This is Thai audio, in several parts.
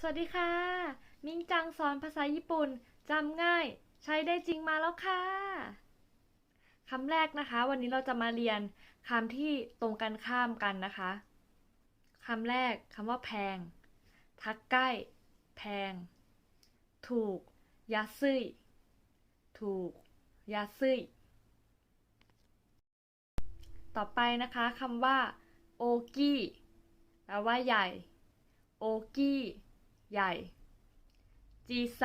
สวัสดีค่ะ มิงจังสอนภาษาญี่ปุ่นจำง่าย ใช้ได้จริงมาแล้วค่ะคำแรกนะคะ วันนี้เราจะมาเรียนคำที่ตรงกันข้ามกันนะคะคำแรกคำว่าแพง ทักใกล้ แพง ถูกยาซึยถูกยาซึยต่อไปนะคะคำว่าโอกิแปลว่าใหญ่ โอกิ ใหญ่ จีไซ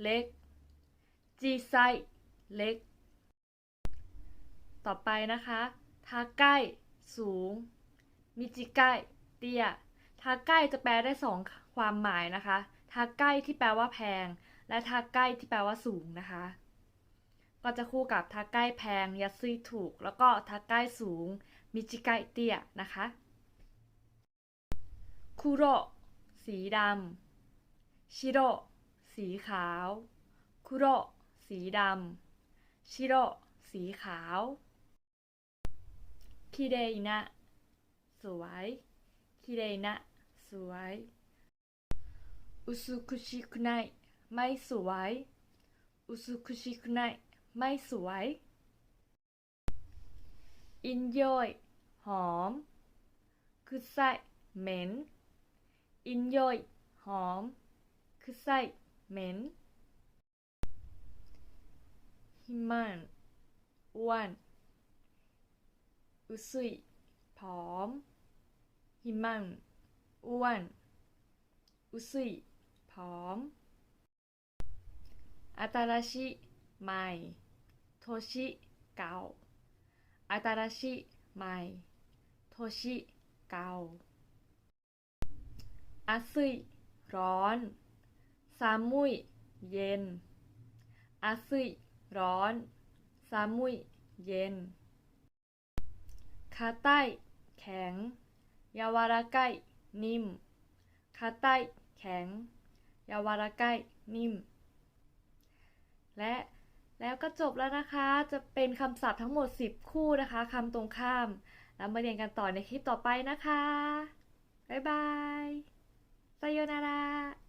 เล็ก จีไซเล็ก ต่อไปนะคะทาใกล้สูง มิจิใกล้เตี้ยทาใกล้จะแปลได้สองความหมายนะคะทาใกล้ที่แปลว่าแพง และทาใกล้ที่แปลว่าสูงนะคะ ก็จะคู่กับทาใกล้แพงยัดซุยถูก แล้วก็ทาใกล้สูง มิจิใกล้เตี้ยนะคะคุโร สีดำชิโรสีขาวคุโรสีดำชิโรสีขาวคิเรอินะสวยคิเรอินะสวยอุซุคุชิคุไนไม่สวยอุซุคุชิคุไนไม่สวยอินโยยหอมคุไซเหม็น อินโยยหอมคือไส้เหม็นหิมันอ้วนอุซุยผอมหิมันอ้วนอุซุยผอมอาตาราชิใหม่โทชิเก่าอาตาราชิใหม่โทชิเก่า อาซึยร้อน ซามุย เย็นอาซึยร้อน ซามุย เย็น คาไตแข็ง ยาวาราไกนิ่ม คาไตแข็ง ยาวาราไกนิ่ม และแล้วก็จบแล้วนะคะ จะเป็นคำศัพท์ทั้งหมด 10 คู่นะคะคำตรงข้าม แล้วมาเรียนกันต่อในคลิปต่อไปนะคะ บ๊ายบาย さようなら。